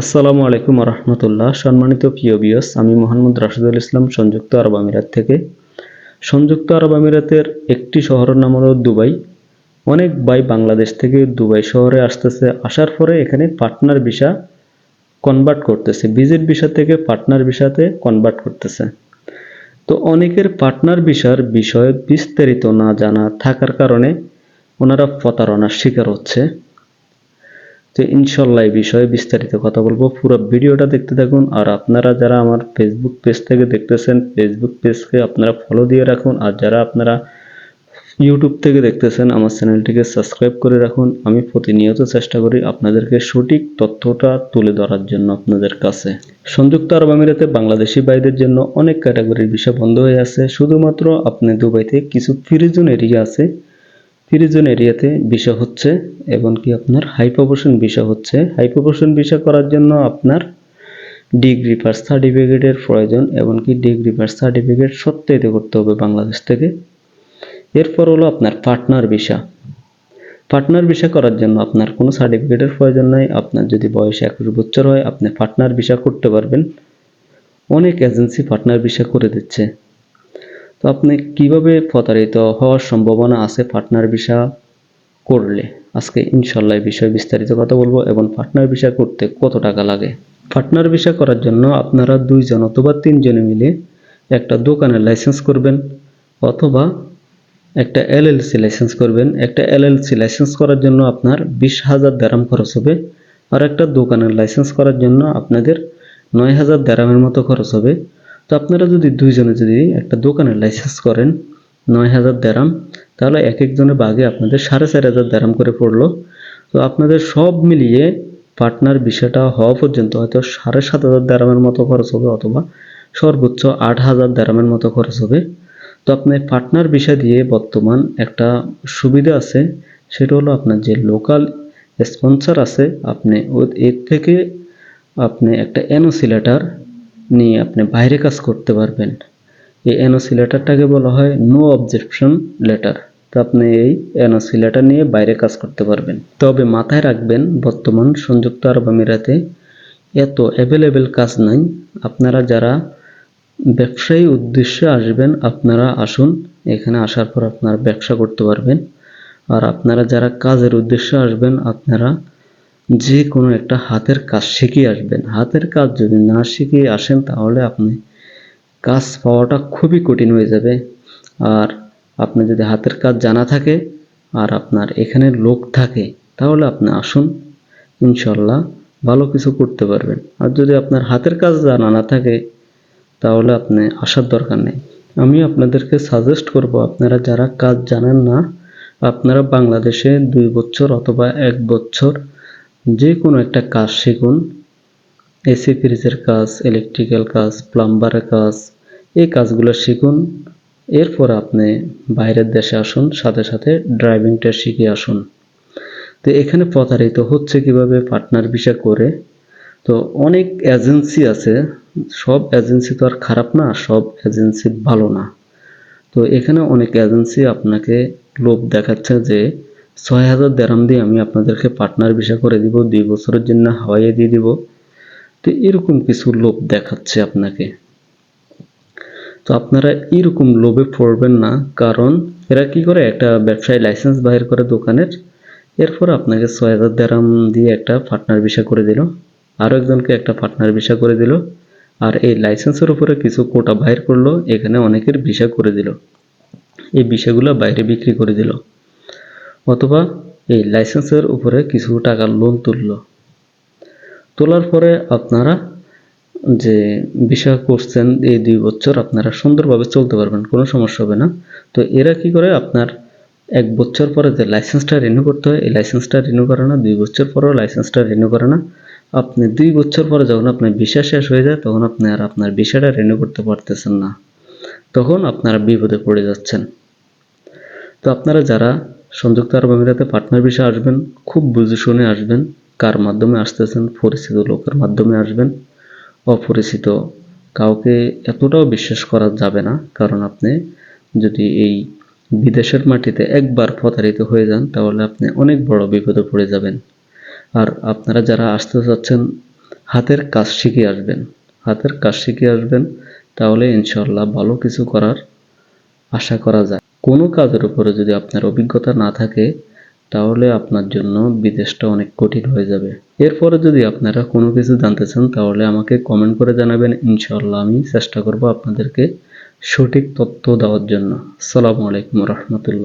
আসসালামু আলাইকুম রহমতুল্লাহ। সম্মানিত প্রিয় বিয়স আমি মোহাম্মদ রাশিদুল ইসলাম, সংযুক্ত আরব আমিরাত থেকে। সংযুক্ত আরব আমিরাতের একটি শহরের নাম হলো দুবাই। অনেক ভাই বাংলাদেশ থেকে দুবাই শহরে আসতেছে। আসার পরে এখানে পার্টনার ভিসা কনভার্ট করতেছে। ভিজিট ভিসা থেকে পার্টনার ভিসাতে কনভার্ট করতেছে। তো অনেকের পার্টনার ভিসার বিষয়ে বিস্তারিত না জানা থাকার কারণে ওনারা প্রতারণার শিকার হচ্ছে। তো ইনশাল্লাহ এই বিষয়ে বিস্তারিত কথা বলব। পুরো ভিডিওটা দেখতে থাকুন আর আপনারা যারা আমার ফেসবুক পেজ থেকে দেখতেছেন ফেসবুক পেজকে আপনারা ফলো দিয়ে রাখুন। আর যারা আপনারা ইউটিউব থেকে দেখতেছেন, আমার চ্যানেলটিকে সাবস্ক্রাইব করে রাখুন। আমি প্রতিনিয়ত চেষ্টা করি আপনাদেরকে সঠিক তথ্যটা তুলে ধরার জন্য আপনাদের কাছে। সংযুক্ত আরব আমিরাতে বাংলাদেশি ভাইদের জন্য অনেক ক্যাটাগরির বিষয় বন্ধ হয়ে আছে। শুধুমাত্র আপনি দুবাইতে কিছু ফিরিজন এরিয়া আছে। ফ্রিজন এরিয়াতে ভিসা হচ্ছে, এবং কি আপনার হাই প্রপোর্শন ভিসা হচ্ছে। হাই প্রপোর্শন ভিসা করার জন্য আপনার ডিগ্রি পাস সার্টিফিকেটের প্রয়োজন এমনকি ডিগ্রি পাস সার্টিফিকেট সত্যায়িত করতে হবে বাংলাদেশ থেকে। এরপর হলো আপনার পার্টনার ভিসা পার্টনার ভিসা করার জন্য আপনার কোনো সার্টিফিকেটের প্রয়োজন নাই। আপনার যদি বয়স একুশ বছর হয়, আপনি পার্টনার ভিসা করতে পারবেন। অনেক এজেন্সি পার্টনার ভিসা করে দিচ্ছে। তো আপনি কীভাবে প্রতারিত হওয়ার সম্ভাবনা আছে পার্টনার ভিসা করলে? আজকে ইনশাল্লাহ বিষয়ে বিস্তারিত কথা বলব এবং পার্টনার ভিসা করতে কত টাকা লাগে? পার্টনার ভিসা করার জন্য আপনারা দুইজন অথবা তিনজনে মিলে একটা দোকানের লাইসেন্স করবেন অথবা একটা এলএলসি লাইসেন্স করবেন। একটা এলএলসি লাইসেন্স করার জন্য আপনার বিশ হাজার দেরাম খরচ হবে আর একটা দোকানের লাইসেন্স করার জন্য আপনাদের নয় হাজার দেরামের মতো খরচ হবে। তো আপনারা যদি দুইজনে যদি একটা দোকানের লাইসেন্স করেন, নয় হাজার দেরাম, তাহলে এক একজনের বাগে আপনাদের সাড়ে চার হাজার দেরাম করে পড়ল। তো আপনাদের সব মিলিয়ে পার্টনার বিষয়টা হওয়া পর্যন্ত হয়তো সাড়ে সাত হাজার দেরামের মতো খরচ হবে অথবা সর্বোচ্চ আট হাজার দেরামের মতো খরচ হবে। তো আপনার পার্টনার বিষয় দিয়ে বর্তমান একটা সুবিধা আছে, সেটা হলো আপনার যে লোকাল স্পন্সর আছে, আপনি এর থেকে আপনি একটা এনওসি লেটার নিয়ে আপনি বাইরে কাজ করতে পারবেন। এই এনওসি লেটারটাকে বলা হয় নো অবজেকশন লেটার। তো আপনি এই এনওসি লেটার নিয়ে বাইরে কাজ করতে পারবেন। তবে মাথায় রাখবেন, বর্তমান সংযুক্ত আরব আমিরাতে এত অ্যাভেলেবেল কাজ নাই। আপনারা যারা ব্যবসায়ী উদ্দেশ্যে আসবেন, আপনারা আসুন, এখানে আসার পর আপনারা ব্যবসা করতে পারবেন। আর আপনারা যারা কাজের উদ্দেশ্যে আসবেন, আপনারা যে কোনো একটা হাতের কাজ শিখে আসবেন। হাতের কাজ যদি না শিখে আসেন, তাহলে আপনি কাজ পাওয়াটা খুবই কঠিন হয়ে যাবে। আর আপনি যদি হাতের কাজ জানা থাকে আর আপনার এখানে লোক থাকে, তাহলে আপনি আসুন ইনশাল্লাহ ভালো কিছু করতে পারবেন। আর যদি আপনার হাতের কাজ জানা না থাকে, তাহলে আপনি আসার দরকার নেই। আমি আপনাদেরকে সাজেস্ট করব, আপনারা যারা কাজ জানেন না, আপনারা বাংলাদেশে দুই বছর অথবা এক বছর যে কোনো একটা কাজ শিখুন। এসি ফ্রিজের কাজ ইলেকট্রিক্যাল কাজ প্লাম্বারের কাজ, এই কাজগুলো শিখুন। এরপর আপনি বাইরের দেশে আসুন, সাথে সাথে ড্রাইভিংটা শিখে আসুন। তো এখানে প্রতারিত হচ্ছে কীভাবে পার্টনার ভিসা করে? তো অনেক এজেন্সি আছে, সব এজেন্সি তো আর খারাপ না, সব এজেন্সি ভালো না। তো এখানে অনেক এজেন্সি আপনাকে লোভ দেখাচ্ছে যে ছয় হাজার দেরাম দিয়ে আমি আপনাদেরকে পার্টনার ভিসা করে দিব, দুই বছরের জন্য হাওয়াইয়ে দিয়ে দিব। তো এরকম কিছু লোভ দেখাচ্ছে আপনাকে। তো আপনারা এরকম লোভে পড়বেন না, কারণ এরা কি করে? একটা ব্যবসায়ী লাইসেন্স বাহির করে দোকানের, এরপর আপনাকে ছয় হাজার দেরাম দিয়ে একটা পার্টনার ভিসা করে দিল। আরও একজনকে একটা পার্টনার ভিসা করে দিল, আর এই লাইসেন্সের উপরে কিছু কোটা বাহির করল, এখানে অনেকের ভিসা করে দিল। এই বিষয়গুলো বাইরে বিক্রি করে দিল। অথবা এই লাইসেন্সের উপরে কিছু টাকা লোন তুললো। তোলার পরে আপনারা যে বিষয় করছেন, এই দুই বছর আপনারা সুন্দরভাবে চলতে পারবেন, কোনো সমস্যা হবে না। তো এরা কি করে? আপনার এক বছর পরে যে লাইসেন্সটা রিনিউ করতে হয়, এই লাইসেন্সটা রিনিউ করে না, দুই বছর পরেও লাইসেন্সটা রিনিউ করে না। আপনি দুই বছর পরে যখন আপনার ভিসা শেষ হয়ে যায়, তখন আপনি আর আপনার ভিসাটা রিনিউ করতে পারতেছেন না। তখন আপনারা বিপদে পড়ে যাচ্ছেন। তো আপনারা যারা সংযুক্ত আরব আমিরাতে পার্টনার ভিসা আসবেন, খুব বুঝে শুনে আসবেন কার মাধ্যমে আসতেছেন, পরিচিত লোকের মাধ্যমে আসবেন। অপরিচিত কাউকে এতটাও বিশ্বাস করা যাবে না, কারণ আপনি যদি এই বিদেশের মাটিতে একবার প্রতারিত হয়ে যান, তাহলে আপনি অনেক বড় বিপদে পড়ে যাবেন। আর আপনারা যারা আসতে চাচ্ছেন, হাতের কাজ শিখে আসবেন। হাতের কাজ শিখে আসবেন, তাহলে ইনশাল্লাহ ভালো কিছু করার আশা করা যায়। কোনো কাজের উপরে যদি আপনার অভিজ্ঞতা না থাকে, তাহলে আপনার জন্য বিদেশটা অনেক কঠিন হয়ে যাবে। এরপরে যদি আপনারা কোনো কিছু জানতে চান, তাহলে আমাকে কমেন্ট করে জানাবেন। ইনশাল্লাহ আমি চেষ্টা করব আপনাদেরকে সঠিক তথ্য দেওয়ার জন্য। আসসালামু আলাইকুম রহমতুল্লাহ।